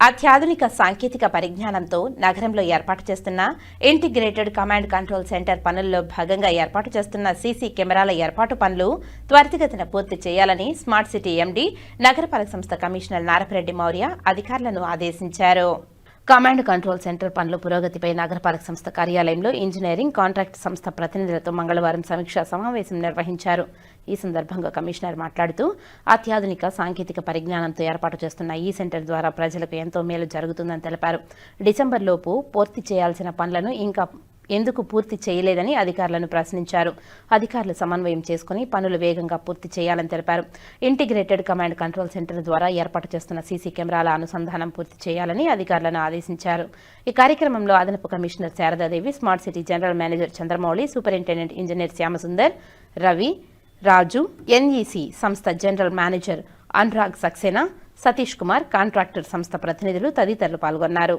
అత్యాధునిక సాంకేతిక పరిజ్ఞానంతో నగరంలో ఏర్పాటు చేస్తున్న ఇంటిగ్రేటెడ్ కమాండ్ కంట్రోల్ సెంటర్ పనుల్లో భాగంగా ఏర్పాటు చేస్తున్న సీసీ కెమెరాల ఏర్పాటు పనులు త్వరితగతిన పూర్తి చేయాలని స్మార్ట్ సిటీ ఎండీ నగరపాలక సంస్థ కమిషనర్ నారపరెడ్డి మౌర్య అధికారులను ఆదేశించారు. కమాండ్ కంట్రోల్ సెంటర్ పనుల పురోగతిపై నగరపాలక సంస్థ కార్యాలయంలో ఇంజనీరింగ్ కాంట్రాక్ట్ సంస్థ ప్రతినిధులతో మంగళవారం సమీక్షా సమావేశం నిర్వహించారు. ఈ సందర్భంగా కమిషనర్ మాట్లాడుతూ అత్యాధునిక సాంకేతిక పరిజ్ఞానంతో ఏర్పాటు చేస్తున్న ఈ సెంటర్ ద్వారా ప్రజలకు ఎంతో మేలు జరుగుతుందని తెలిపారు. డిసెంబర్లోపు పూర్తి చేయాల్సిన పనులను ఇంకా ఎందుకు పూర్తి చేయలేదని అధికారులను ప్రశ్నించారు. అధికారులు సమన్వయం చేసుకుని పనులు వేగంగా పూర్తి చేయాలని తెలిపారు. ఇంటిగ్రేటెడ్ కమాండ్ కంట్రోల్ సెంటర్ ద్వారా ఏర్పాటు చేస్తున్న సీసీ కెమెరాల అనుసంధానం పూర్తి చేయాలని అధికారులను ఆదేశించారు. ఈ కార్యక్రమంలో అదనపు commissioner Sharadadevi smart city general manager Chandramouli superintendent engineer Shyamasundar Ravi Raju NEC సంస్థ general manager Anurag Saxena Satish Kumar contractor సంస్థ ప్రతినిధులు తదితరులు పాల్గొన్నారు.